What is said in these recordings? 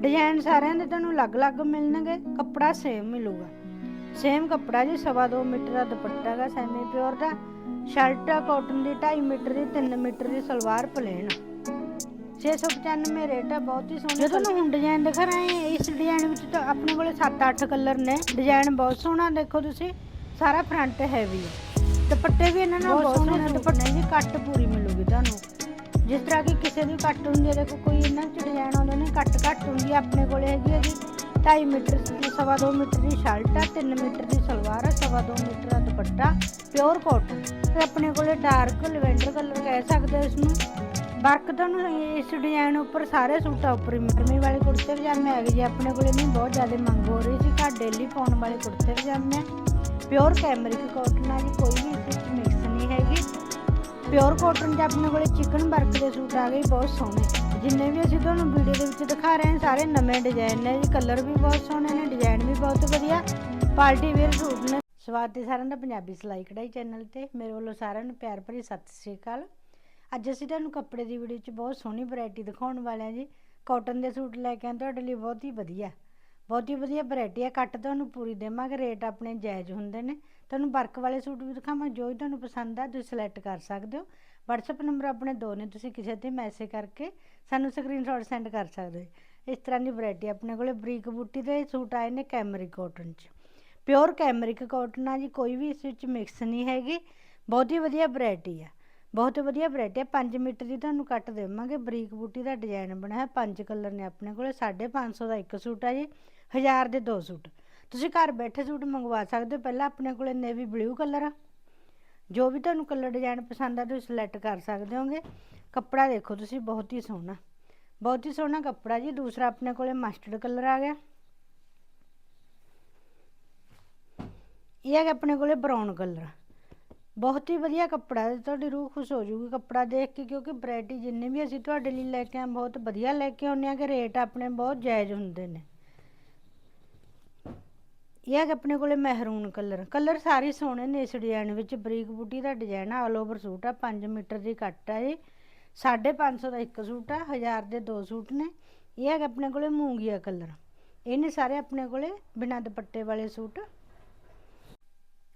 Design ਸਾਰਿਆਂ ਦੇ ਤੁਹਾਨੂੰ ਅਲੱਗ-ਅਲੱਗ ਮਿਲਣਗੇ ਕੱਪੜਾ ਸੇਮ ਮਿਲੂਗਾ। ਸੇਮ ਕੱਪੜਾ ਜੀ ਸਵਾ ਦੋ ਮੀਟਰ ਦਾ ਦੁਪੱਟਾ ਹੈਗਾ ਸੈਮੀ ਪਿਓਰ ਦਾ ਸ਼ਰਟ ਕਾਟਨ ਦੀ 2.5 ਮੀਟਰ ਦੀ 3 ਮੀਟਰ ਦੀ ਸਲਵਾਰ ਪਲੇਨ 695 ਰੇਟ ਹੈ ਬਹੁਤ ਹੀ ਸੋਹਣਾ ਜੇ ਤੁਹਾਨੂੰ ਹੁਣ ਡਿਜ਼ਾਈਨ ਦਿਖਾ ਰਹੇ ਹਾਂ ਇਸ ਡਿਜ਼ਾਈਨ ਵਿੱਚ ਤਾਂ ਆਪਣੇ ਕੋਲੇ 7-8 ਕਲਰ ਨੇ। ਡਿਜ਼ਾਈਨ ਬਹੁਤ ਸੋਹਣਾ ਦੇਖੋ ਤੁਸੀਂ ਸਾਰਾ ਫਰੰਟ ਹੈਵੀ ਹੈ ਦੁਪੱਟੇ ਵੀ ਇਹਨਾਂ ਨਾਲ ਬਹੁਤ ਸੋਹਣੇ ਦੁਪੱਟੇ ਦੀ ਕੱਟ ਪੂਰੀ ਮਿਲੂਗੀ ਤੁਹਾਨੂੰ। ਜਿਸ ਤਰ੍ਹਾਂ ਕਿ ਕਿਸੇ ਦੀ ਕੱਟ ਹੁੰਦੀ ਹੈ, ਦੇਖੋ ਕੋਈ ਇਹਨਾਂ ਚ ਡਿਜ਼ਾਈਨ ਆਉਂਦੇ ਨੇ ਕੱਟ ਘੱਟ ਹੁੰਦੀ ਹੈ ਆਪਣੇ ਕੋਲੇ ਹੈਗੀ ਹੈ ਜੀ। 2.5 ਮੀਟਰ ਦੀ, ਸਵਾ ਦੋ ਮੀਟਰ ਦੀ ਸ਼ਰਟ ਆ 3 ਮੀਟਰ ਦੀ ਸਲਵਾਰ ਆ, ਸਵਾ ਦੋ ਮੀਟਰ ਦਾ ਦੁਪੱਟਾ ਪਿਓਰ ਕਾਟਨ ਤੇ ਆਪਣੇ ਕੋਲੇ ਡਾਰਕ ਲਵੈਂਡਰ ਕਲਰ ਕਹਿ ਸਕਦੇ ਇਸ ਨੂੰ ਵਰਕ ਤੁਹਾਨੂੰ ਇਸ ਡਿਜ਼ਾਈਨ ਉੱਪਰ ਸਾਰੇ ਸੂਟਾਂ ਉੱਪਰ ਹੀ ਮਰਮੀ ਵਾਲੇ ਕੁੜਤੇ ਪਜਾਮੇ ਹੈਗੇ ਜੀ। ਆਪਣੇ ਕੋਲੇ ਨਹੀਂ, ਬਹੁਤ ਜ਼ਿਆਦਾ ਮੰਗ ਹੋ ਰਹੀ ਸੀ। ਘਰ ਡੇਲੀ ਪਾਉਣ ਵਾਲੇ ਕੁੜਤੇ ਪਜਾਮੇ ਪਿਓਰ ਕੈਮਰਿਕ ਕਾਟਨ ਆ ਜੀ, ਕੋਈ ਵੀ ਇਸ ਵਿੱਚ ਮਿਕਸ ਪਿਓਰ ਕਾਟਨ 'ਚ ਆਪਣੇ ਕੋਲੇ ਚਿਕਨ ਵਰਕ ਦੇ ਸੂਟ ਆ ਗਏ, ਬਹੁਤ ਸੋਹਣੇ। ਜਿੰਨੇ ਵੀ ਅਸੀਂ ਤੁਹਾਨੂੰ ਵੀਡੀਓ ਦੇ ਵਿੱਚ ਦਿਖਾ ਰਹੇ ਹਾਂ, ਸਾਰੇ ਨਵੇਂ ਡਿਜ਼ਾਈਨ ਨੇ ਜੀ ਕਲਰ ਵੀ ਬਹੁਤ ਸੋਹਣੇ ਨੇ ਡਿਜ਼ਾਈਨ ਵੀ ਬਹੁਤ ਵਧੀਆ। ਪਾਰਟੀ ਵੇਅਰ ਸੂਟ ਨੇ। ਸਵਾਦ ਹੈ ਸਾਰਿਆਂ ਦਾ ਪੰਜਾਬੀ ਸਿਲਾਈ ਕਢਾਈ ਚੈਨਲ ਤੇ। ਮੇਰੇ ਵੱਲੋਂ ਸਾਰਿਆਂ ਨੂੰ ਪਿਆਰ ਭਰੀ ਸਤਿ ਸ੍ਰੀ ਅਕਾਲ। ਅੱਜ ਅਸੀਂ ਤੁਹਾਨੂੰ ਕੱਪੜੇ ਦੀ ਵੀਡੀਓ 'ਚ ਬਹੁਤ ਸੋਹਣੀ ਵੈਰਾਈਟੀ ਦਿਖਾਉਣ ਵਾਲੇ ਹਾਂ ਜੀ। ਕਾਟਨ ਦੇ ਸੂਟ ਲੈ ਕੇ ਆਏ, ਤੁਹਾਡੇ ਲਈ ਬਹੁਤ ਹੀ ਵਧੀਆ। ਬਹੁਤ ਹੀ ਵਧੀਆ ਵੈਰਾਈਟੀ ਹੈ ਕੱਟ ਤੁਹਾਨੂੰ ਪੂਰੀ ਦੇਵਾਂਗੇ ਰੇਟ ਆਪਣੇ ਜਾਇਜ਼ ਹੁੰਦੇ ਨੇ। ਤੁਹਾਨੂੰ ਵਰਕ ਵਾਲੇ ਸੂਟ ਵੀ ਦਿਖਾਵਾਂ, ਜੋ ਵੀ ਤੁਹਾਨੂੰ ਪਸੰਦ ਆ, ਤੁਸੀਂ ਸਿਲੈਕਟ ਕਰ ਸਕਦੇ ਹੋ। WhatsApp ਨੰਬਰ ਆਪਣੇ ਦੋ ਨੇ, ਤੁਸੀਂ ਕਿਸੇ ਤੇ ਮੈਸੇਜ ਕਰਕੇ ਸਾਨੂੰ ਸਕਰੀਨਸ਼ਾਟ ਸੈਂਡ ਕਰ ਸਕਦੇ ਹੋ। ਇਸ ਤਰ੍ਹਾਂ ਦੀ ਵੈਰਾਈਟੀ ਆਪਣੇ ਕੋਲੇ ਬਰੀਕ ਬੂਟੀ ਦੇ ਸੂਟ ਆਏ ਨੇ ਕੈਮਰਿਕ ਕਾਟਨ 'ਚ। ਪਿਓਰ ਕੈਮਰਿਕ ਕਾਟਨ ਆ ਜੀ, ਕੋਈ ਵੀ ਇਸ ਵਿੱਚ ਮਿਕਸ ਨਹੀਂ ਹੈਗੀ, ਬਹੁਤ ਹੀ ਵਧੀਆ ਵੈਰਾਈਟੀ ਆ। ਬਹੁਤ ਵਧੀਆ ਵੈਰਾਈਟੀ ਆ 5 ਮੀਟਰ ਦੀ ਤੁਹਾਨੂੰ ਕੱਟ ਦੇਵਾਂਗੇ, ਬਰੀਕ ਬੂਟੀ ਦਾ ਡਿਜ਼ਾਈਨ ਬਣਿਆ ਹੈ ਪੰਜ ਕਲਰ ਨੇ ਆਪਣੇ ਕੋਲੇ 550 ਦਾ ਇੱਕ ਸੂਟ ਆ ਜੀ 1000 ਦੇ ਦੋ ਸੂਟ। ਤੁਸੀਂ ਘਰ ਬੈਠੇ ਸੂਟ ਮੰਗਵਾ ਸਕਦੇ ਹੋ, ਪਹਿਲਾਂ ਆਪਣੇ ਕੋਲੇ ਨੇਵੀ ਬਲੂ ਕਲਰ ਆ। ਜੋ ਵੀ ਤੁਹਾਨੂੰ ਕਲਰ ਡਿਜ਼ਾਈਨ ਪਸੰਦ ਆ, ਤੁਸੀਂ ਸਿਲੈਕਟ ਕਰ ਸਕਦੇ ਹੋਗੇ। ਕੱਪੜਾ ਦੇਖੋ ਤੁਸੀਂ, ਬਹੁਤ ਹੀ ਸੋਹਣਾ। ਬਹੁਤ ਹੀ ਸੋਹਣਾ ਕੱਪੜਾ ਜੀ, ਦੂਸਰਾ ਆਪਣੇ ਕੋਲੇ ਮਸਟਰਡ ਕਲਰ ਆ ਗਿਆ। ਇਹ ਹੈ ਆਪਣੇ ਕੋਲੇ ਬਰਾਊਨ ਕਲਰ ਬਹੁਤ ਹੀ ਵਧੀਆ ਕੱਪੜਾ ਹੈ, ਤੁਹਾਡੀ ਰੂਹ ਖੁਸ਼ ਹੋ ਜੂਗੀ ਕੱਪੜਾ ਦੇਖ ਕੇ, ਕਿਉਂਕਿ ਵੈਰਾਈਟੀ ਜਿੰਨੇ ਵੀ ਅਸੀਂ ਤੁਹਾਡੇ ਲਈ ਲੈ ਕੇ ਆਏ, ਬਹੁਤ ਵਧੀਆ ਲੈ ਕੇ ਆਉਂਦੇ ਆ ਕਿ ਰੇਟ ਆਪਣੇ ਬਹੁਤ ਜਾਇਜ਼ ਹੁੰਦੇ ਨੇ। ਇਹ ਹੈ ਆਪਣੇ ਕੋਲੇ ਮਹਿਰੂਨ ਕਲਰ। ਕਲਰ ਸਾਰੇ ਸੋਹਣੇ ਨੇ ਇਸ ਡਿਜ਼ਾਈਨ ਵਿੱਚ। ਬਰੀਕ ਬੂਟੀ ਦਾ ਡਿਜ਼ਾਈਨ ਆ ਆਲ ਓਵਰ ਸੂਟ ਆ 5 ਮੀਟਰ ਦੀ ਕੱਟ ਆ ਜੀ 550 ਦਾ ਇੱਕ ਸੂਟ ਆ 1000 ਦੇ ਦੋ ਸੂਟ ਨੇ। ਇਹ ਹੈ ਆਪਣੇ ਕੋਲੇ ਮੂੰਗੀਆ ਕਲਰ। ਇਹ ਨੇ ਸਾਰੇ ਆਪਣੇ ਕੋਲੇ ਬਿਨਾਂ ਦੁਪੱਟੇ ਵਾਲੇ ਸੂਟ।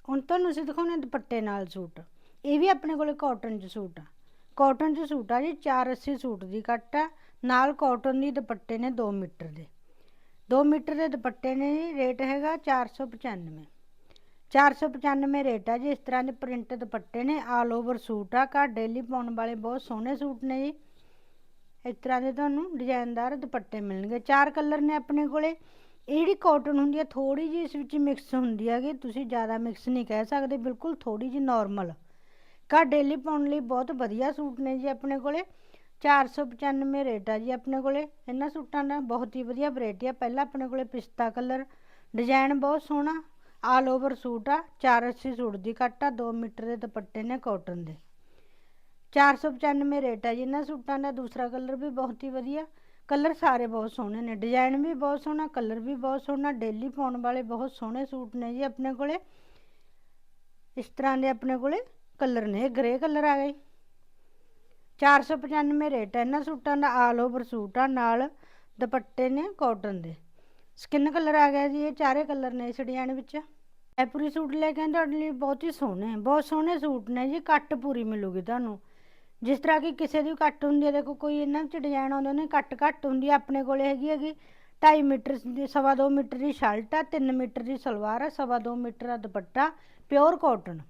ਹੁਣ ਤੁਹਾਨੂੰ ਅਸੀਂ ਦਿਖਾਉਣੇ ਦੁਪੱਟੇ ਨਾਲ ਸੂਟ। ਇਹ ਵੀ ਆਪਣੇ ਕੋਲੇ ਕਾਟਨ 'ਚ ਸੂਟ ਆ। ਕਾਟਨ 'ਚ ਸੂਟ ਆ ਜੀ 480 ਸੂਟ ਦੀ ਕੱਟ ਆ। ਨਾਲ ਕਾਟਨ ਦੀ ਦੁਪੱਟੇ ਨੇ 2 ਮੀਟਰ ਦੇ। 2 ਮੀਟਰ ਦੇ ਦੁਪੱਟੇ ਨੇ ਜੀ, ਰੇਟ ਹੈਗਾ 495 495 ਰੇਟ ਆ ਜੀ, ਇਸ ਤਰ੍ਹਾਂ ਦੇ ਪ੍ਰਿੰਟ ਦੁਪੱਟੇ ਨੇ ਆਲ ਓਵਰ ਸੂਟ ਆ, ਘਰ ਡੇਲੀ ਪਾਉਣ ਵਾਲੇ ਬਹੁਤ ਸੋਹਣੇ ਸੂਟ ਨੇ ਜੀ। ਇਸ ਤਰ੍ਹਾਂ ਦੇ ਤੁਹਾਨੂੰ ਡਿਜ਼ਾਈਨਦਾਰ ਦੁਪੱਟੇ ਮਿਲਣਗੇ। ਚਾਰ ਕਲਰ ਨੇ ਆਪਣੇ ਕੋਲੇ। ਇਹ ਜਿਹੜੀ ਕਾਟਨ ਹੁੰਦੀ ਹੈ ਥੋੜੀ ਜਿਹੀ ਇਸ ਵਿੱਚ ਮਿਕਸ ਹੁੰਦੀ ਹੈਗੀ ਤੁਸੀਂ ਜ਼ਿਆਦਾ ਮਿਕਸ ਨਹੀਂ ਕਹਿ ਸਕਦੇ, ਬਿਲਕੁਲ ਥੋੜੀ ਜਿਹੀ ਨਾਰਮਲ ਘਰ ਡੇਲੀ ਪਾਉਣ ਲਈ ਬਹੁਤ ਵਧੀਆ ਸੂਟ ਨੇ ਜੀ ਆਪਣੇ ਕੋਲੇ। 495 ਰੇਟ ਆ ਜੀ ਆਪਣੇ ਕੋਲੇ ਇਹਨਾਂ ਸੂਟਾਂ ਦਾ ਬਹੁਤ ਹੀ ਵਧੀਆ ਵੈਰਾਈਟੀ ਆ ਪਹਿਲਾਂ ਆਪਣੇ ਕੋਲੇ ਪਿਸਤਾ ਕਲਰ ਡਿਜ਼ਾਈਨ ਬਹੁਤ ਸੋਹਣਾ ਆਲ ਓਵਰ ਸੂਟ ਆ 480 ਸੂਟ ਦੀ ਕੱਟ ਆ 2 ਮੀਟਰ ਦੇ ਦੁਪੱਟੇ ਨੇ ਕਾਟਨ ਦੇ 495 ਰੇਟ ਆ ਜੀ ਇਹਨਾਂ ਸੂਟਾਂ ਦਾ ਦੂਸਰਾ ਕਲਰ ਵੀ ਬਹੁਤ ਹੀ ਵਧੀਆ ਕਲਰ ਸਾਰੇ ਬਹੁਤ ਸੋਹਣੇ ਨੇ ਡਿਜ਼ਾਈਨ ਵੀ ਬਹੁਤ ਸੋਹਣਾ ਕਲਰ ਵੀ ਬਹੁਤ ਸੋਹਣਾ ਡੇਲੀ ਪਾਉਣ ਵਾਲੇ ਬਹੁਤ ਸੋਹਣੇ ਸੂਟ ਨੇ ਜੀ ਆਪਣੇ ਕੋਲੇ ਇਸ ਤਰ੍ਹਾਂ ਦੇ ਆਪਣੇ ਕੋਲੇ ਕਲਰ ਨੇ ਗ੍ਰੇ ਕਲਰ ਆ ਗਏ 495 ਰੇਟ ਹੈ। ਇਹਨਾਂ ਸੂਟਾਂ ਦਾ ਆਲ ਓਵਰ ਸੂਟ ਆ, ਨਾਲ ਦੁਪੱਟੇ ਨੇ ਕਾਟਨ ਦੇ। ਸਕਿਨ ਕਲਰ ਆ ਗਿਆ ਜੀ, ਇਹ ਚਾਰੇ ਕਲਰ ਨੇ ਇਸ ਡਿਜ਼ਾਈਨ ਵਿੱਚ। ਐਪੂਰੀ ਸੂਟ ਲੈ ਕੇ ਆਏ, ਤੁਹਾਡੇ ਲਈ ਬਹੁਤ ਹੀ ਸੋਹਣੇ, ਬਹੁਤ ਸੋਹਣੇ ਸੂਟ ਨੇ ਜੀ, ਕੱਟ ਪੂਰੀ ਮਿਲੂਗੀ ਤੁਹਾਨੂੰ। ਜਿਸ ਤਰ੍ਹਾਂ ਕਿ ਕਿਸੇ ਦੀ ਕੱਟ ਹੁੰਦੀ ਹੈ, ਦੇਖੋ ਕੋਈ ਇਹਨਾਂ ਵਿੱਚ ਡਿਜ਼ਾਈਨ ਆਉਂਦੇ ਨੇ, ਕੱਟ ਘੱਟ ਹੁੰਦੀ ਹੈ, ਆਪਣੇ ਕੋਲੇ ਹੈਗੀ ਹੈਗੀ 2.5 ਮੀਟਰ ਦੀ, ਸਵਾ ਦੋ ਮੀਟਰ ਦੀ ਸ਼ਰਟ ਆ 3 ਮੀਟਰ ਦੀ ਸਲਵਾਰ ਆ, ਸਵਾ ਦੋ ਮੀਟਰ ਦਾ dupatta, pure cotton.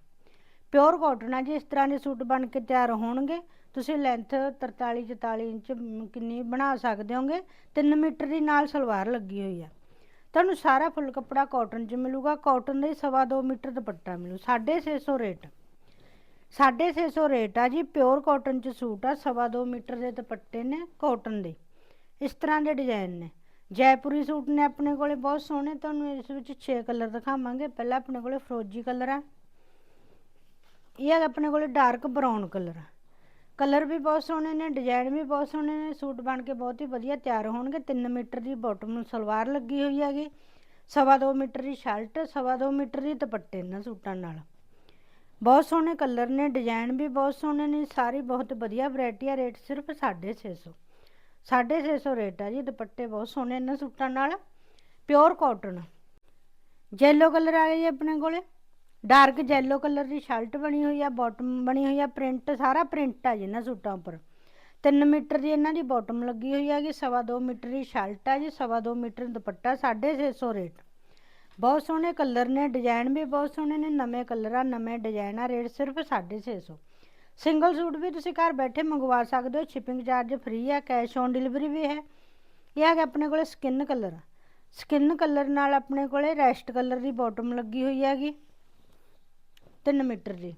Pure cotton ਆ ਜੀ, ਇਸ ਤਰ੍ਹਾਂ ਦੇ ਸੂਟ ਬਣ ਕੇ ਤਿਆਰ ਹੋਣਗੇ। ਤੁਸੀਂ ਲੈਂਥ 43 44 ਇੰਚ ਕਿੰਨੀ ਬਣਾ ਸਕਦੇ ਹੋਗੇ। 3 ਮੀਟਰ ਦੀ ਨਾਲ ਸਲਵਾਰ ਲੱਗੀ ਹੋਈ ਆ। ਤੁਹਾਨੂੰ ਸਾਰਾ ਫੁੱਲ ਕੱਪੜਾ ਕਾਟਨ 'ਚ ਮਿਲੂਗਾ। ਕਾਟਨ ਦਾ ਹੀ ਸਵਾ ਦੋ ਮੀਟਰ ਦੁਪੱਟਾ ਮਿਲੂ। 650 ਰੇਟ। 650 ਰੇਟ ਆ ਜੀ। ਪਿਓਰ ਕਾਟਨ 'ਚ ਸੂਟ ਆ। ਸਵਾ ਦੋ ਮੀਟਰ ਦੇ ਦੁਪੱਟੇ ਨੇ ਕਾਟਨ ਦੇ। ਇਸ ਤਰ੍ਹਾਂ ਦੇ ਡਿਜ਼ਾਈਨ ਨੇ। ਜੈਪੁਰੀ ਸੂਟ ਨੇ ਆਪਣੇ ਕੋਲੇ। ਬਹੁਤ ਸੋਹਣੇ। ਤੁਹਾਨੂੰ ਇਸ ਵਿੱਚ 6 ਕਲਰ ਦਿਖਾਵਾਂਗੇ। ਪਹਿਲਾਂ ਆਪਣੇ ਕੋਲੇ ਫਰੋਜੀ ਕਲਰ ਆ। ਇਹ ਹੈ ਆਪਣੇ ਕੋਲੇ ਡਾਰਕ ਬਰਾਊਨ ਕਲਰ ਆ। ਕਲਰ ਵੀ ਬਹੁਤ ਸੋਹਣੇ ਨੇ, ਡਿਜ਼ਾਈਨ ਵੀ ਬਹੁਤ ਸੋਹਣੇ ਨੇ, ਸੂਟ ਬਣ ਕੇ ਬਹੁਤ ਹੀ ਵਧੀਆ ਤਿਆਰ ਹੋਣਗੇ। 3 ਮੀਟਰ ਦੀ ਬਾਟਮ ਸਲਵਾਰ ਲੱਗੀ ਹੋਈ ਹੈਗੀ, ਸਵਾ ਦੋ ਮੀਟਰ ਦੀ ਸ਼ਰਟ, ਸਵਾ ਦੋ ਮੀਟਰ ਦੀ ਦੁਪੱਟੇ ਇਹਨਾਂ ਸੂਟਾਂ ਨਾਲ। ਬਹੁਤ ਸੋਹਣੇ ਕਲਰ ਨੇ, ਡਿਜ਼ਾਈਨ ਵੀ ਬਹੁਤ ਸੋਹਣੇ ਨੇ, ਸਾਰੀ ਬਹੁਤ ਵਧੀਆ ਵੈਰਾਈਟੀ ਆ, ਰੇਟ ਸਿਰਫ 650 650 ਰੇਟ ਆ ਜੀ, ਦੁਪੱਟੇ ਬਹੁਤ ਸੋਹਣੇ ਇਹਨਾਂ ਸੂਟਾਂ ਨਾਲ, ਪਿਓਰ ਕਾਟਨ। ਜੈਲੋ ਕਲਰ ਆ ਗਿਆ ਜੀ ਆਪਣੇ ਕੋਲੇ। ਡਾਰਕ ਜੈਲੋ ਕਲਰ ਦੀ ਸ਼ਰਟ ਬਣੀ ਹੋਈ ਆ ਬਾਟਮ ਬਣੀ ਹੋਈ ਆ ਪ੍ਰਿੰਟ ਸਾਰਾ ਪ੍ਰਿੰਟ ਆ ਜੀ ਇਹਨਾਂ ਸੂਟਾਂ ਉੱਪਰ। 3 ਮੀਟਰ ਦੀ ਇਹਨਾਂ ਦੀ ਬਾਟਮ ਲੱਗੀ ਹੋਈ ਹੈਗੀ, ਸਵਾ ਦੋ ਮੀਟਰ ਦੀ ਸ਼ਰਟ ਆ ਜੀ, ਸਵਾ ਦੋ ਮੀਟਰ ਦੁਪੱਟਾ 650 ਰੇਟ। ਬਹੁਤ ਸੋਹਣੇ ਕਲਰ ਨੇ, ਡਿਜ਼ਾਈਨ ਵੀ ਬਹੁਤ ਸੋਹਣੇ ਨੇ, ਨਵੇਂ ਕਲਰ ਆ, ਨਵੇਂ ਡਿਜ਼ਾਈਨ ਆ, ਰੇਟ ਸਿਰਫ 650 ਸਿੰਗਲ ਸੂਟ ਵੀ ਤੁਸੀਂ ਘਰ ਬੈਠੇ ਮੰਗਵਾ ਸਕਦੇ ਹੋ ਸ਼ਿਪਿੰਗ ਚਾਰਜ ਫ੍ਰੀ ਆ ਕੈਸ਼ ਔਨ ਡਿਲੀਵਰੀ ਵੀ ਹੈ। ਇਹ ਹੈਗਾ ਆਪਣੇ ਕੋਲੇ ਸਕਿਨ ਕਲਰ। ਸਕਿਨ ਕਲਰ ਨਾਲ ਆਪਣੇ ਕੋਲੇ ਰੈਸਟ ਕਲਰ ਦੀ ਬਾਟਮ ਲੱਗੀ ਹੋਈ ਹੈਗੀ। 3 ਮੀਟਰ ਦੀ।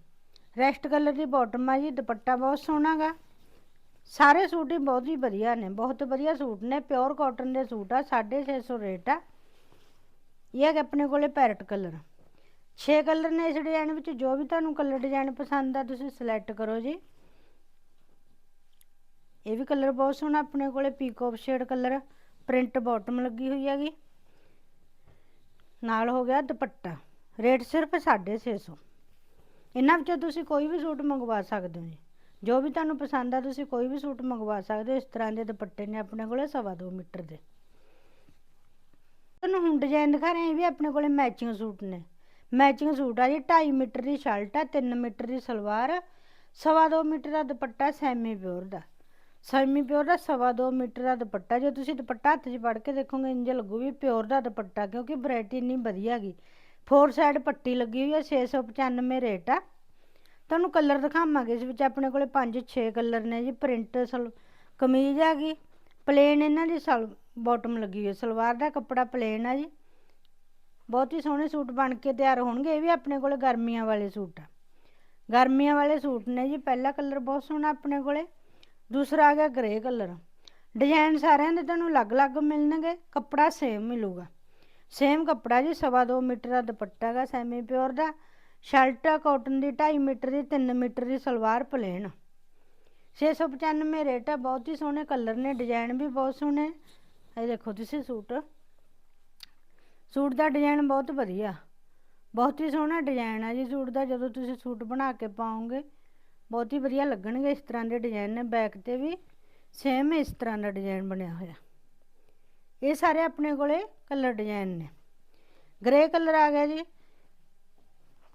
ਰੈਸਟ ਕਲਰ ਦੀ ਬਾਟਮ ਆ ਜੀ, ਦੁਪੱਟਾ ਬਹੁਤ ਸੋਹਣਾ ਗਾ। ਸਾਰੇ ਸੂਟ ਹੀ ਬਹੁਤ ਹੀ ਵਧੀਆ ਨੇ, ਬਹੁਤ ਵਧੀਆ ਸੂਟ ਨੇ ਪਿਓਰ ਕਾਟਨ ਦੇ ਸੂਟ ਆ 650 ਰੇਟ ਆ। ਇਹ ਹੈਗਾ ਆਪਣੇ ਕੋਲੇ ਪੈਰਟ ਕਲਰ 6 ਕਲਰ ਨੇ ਇਸ ਡਿਜ਼ਾਈਨ ਵਿੱਚ, ਜੋ ਵੀ ਤੁਹਾਨੂੰ ਕਲਰ ਡਿਜ਼ਾਈਨ ਪਸੰਦ ਆ, ਤੁਸੀਂ ਸਿਲੈਕਟ ਕਰੋ ਜੀ। ਇਹ ਵੀ ਕਲਰ ਬਹੁਤ ਸੋਹਣਾ, ਆਪਣੇ ਕੋਲੇ ਪੀਕੋਪ ਸ਼ੇਡ ਕਲਰ ਪ੍ਰਿੰਟ ਬਾਟਮ ਲੱਗੀ ਹੋਈ ਹੈਗੀ। ਨਾਲ ਹੋ ਗਿਆ ਦੁਪੱਟਾ, ਰੇਟ ਸਿਰਫ 650 ਇਹਨਾਂ ਵਿੱਚੋਂ ਤੁਸੀਂ ਕੋਈ ਵੀ ਸੂਟ ਮੰਗਵਾ ਸਕਦੇ ਹੋ ਜੀ। ਜੋ ਵੀ ਤੁਹਾਨੂੰ ਪਸੰਦ ਆ, ਤੁਸੀਂ ਕੋਈ ਵੀ ਸੂਟ ਮੰਗਵਾ ਸਕਦੇ ਹੋ। ਇਸ ਤਰ੍ਹਾਂ ਦੇ ਦੁਪੱਟੇ ਨੇ ਆਪਣੇ ਕੋਲੇ ਸਵਾ ਦੋ ਮੀਟਰ ਦੇ। ਤੁਹਾਨੂੰ ਹੁਣ ਡਿਜ਼ਾਈਨ ਦਿਖਾ ਰਹੇ ਹਾਂ ਵੀ ਆਪਣੇ ਕੋਲੇ ਮੈਚਿੰਗ ਸੂਟ ਨੇ। ਮੈਚਿੰਗ ਸੂਟ ਆ ਜੀ 2.5 ਮੀਟਰ ਦੀ ਸ਼ਰਟ ਆ 3 ਮੀਟਰ ਦੀ ਸਲਵਾਰ ਸਵਾ ਦੋ ਮੀਟਰ ਦਾ ਦੁਪੱਟਾ ਸੈਮੀ ਪਿਓਰ ਦਾ। ਸੈਮੀ ਪਿਓਰ ਦਾ ਸਵਾ ਦੋ ਮੀਟਰ ਦਾ ਦੁਪੱਟਾ। ਜੇ ਤੁਸੀਂ ਦੁਪੱਟਾ ਹੱਥ 'ਚ ਫੜ ਕੇ ਦੇਖੋਗੇ ਇੰਜ ਲੱਗੂ ਵੀ ਪਿਓਰ ਦਾ ਦੁਪੱਟਾ, ਕਿਉਂਕਿ ਵੈਰਾਈਟੀ ਇੰਨੀ ਵਧੀਆ ਹੈਗੀ ਫੋਰ ਸਾਈਡ ਪੱਟੀ ਲੱਗੀ ਹੋਈ ਹੈ 695 ਰੇਟ ਆ। ਤੁਹਾਨੂੰ ਕਲਰ ਦਿਖਾਵਾਂਗੇ ਇਸ ਵਿੱਚ, ਆਪਣੇ ਕੋਲੇ 5-6 ਕਲਰ ਨੇ ਜੀ, ਪ੍ਰਿੰਟ ਸਲ, ਕਮੀਜ਼ ਆ ਗਈ ਪਲੇਨ ਇਹਨਾਂ ਦੀ ਸਲ, ਬਾਟਮ ਲੱਗੀ ਹੋਈ ਸਲਵਾਰ ਦਾ ਕੱਪੜਾ ਪਲੇਨ ਆ ਜੀ। ਬਹੁਤ ਹੀ ਸੋਹਣੇ ਸੂਟ ਬਣ ਕੇ ਤਿਆਰ ਹੋਣਗੇ, ਇਹ ਵੀ ਆਪਣੇ ਕੋਲੇ ਗਰਮੀਆਂ ਵਾਲੇ ਸੂਟ ਆ। ਗਰਮੀਆਂ ਵਾਲੇ ਸੂਟ ਨੇ ਜੀ, ਪਹਿਲਾ ਕਲਰ ਬਹੁਤ ਸੋਹਣਾ ਆਪਣੇ ਕੋਲੇ, ਦੂਸਰਾ ਆ ਗਿਆ ਗ੍ਰੇ ਕਲਰ। ਡਿਜ਼ਾਈਨ ਸਾਰਿਆਂ ਦੇ ਤੁਹਾਨੂੰ ਅਲੱਗ-ਅਲੱਗ ਮਿਲਣਗੇ, ਕੱਪੜਾ ਸੇਮ ਮਿਲੂਗਾ। ਸੇਮ ਕੱਪੜਾ ਜੀ, ਸਵਾ ਦੋ ਮੀਟਰ ਦਾ ਦੁਪੱਟਾ ਹੈਗਾ ਸੈਮੀ ਪਿਓਰ ਦਾ। ਸ਼ਰਟ ਆ ਕਾਟਨ ਦੀ 2.5 ਮੀਟਰ ਦੀ 3 ਮੀਟਰ ਦੀ ਸਲਵਾਰ ਪਲੇਨ 695 ਰੇਟ ਆ, ਬਹੁਤ ਹੀ ਸੋਹਣੇ ਕਲਰ ਨੇ ਡਿਜ਼ਾਈਨ ਵੀ ਬਹੁਤ ਸੋਹਣੇ। ਇਹ ਦੇਖੋ ਤੁਸੀਂ ਸੂਟ। ਸੂਟ ਦਾ ਡਿਜ਼ਾਈਨ ਬਹੁਤ ਵਧੀਆ। ਬਹੁਤ ਹੀ ਸੋਹਣਾ ਡਿਜ਼ਾਈਨ ਆ ਜੀ ਸੂਟ ਦਾ, ਜਦੋਂ ਤੁਸੀਂ ਸੂਟ ਬਣਾ ਕੇ ਪਾਓਗੇ। ਬਹੁਤ ਹੀ ਵਧੀਆ ਲੱਗਣਗੇ ਇਸ ਤਰ੍ਹਾਂ ਦੇ ਡਿਜ਼ਾਈਨ ਨੇ ਬੈਕ ਤੇ ਵੀ। ਸੇਮ ਇਸ ਤਰ੍ਹਾਂ ਦਾ ਡਿਜ਼ਾਈਨ ਬਣਿਆ ਹੋਇਆ। ਇਹ ਸਾਰੇ ਆਪਣੇ ਕੋਲੇ ਕਲਰ ਡਿਜ਼ਾਈਨ ਨੇ। ਗ੍ਰੇ ਕਲਰ ਆ ਗਿਆ ਜੀ।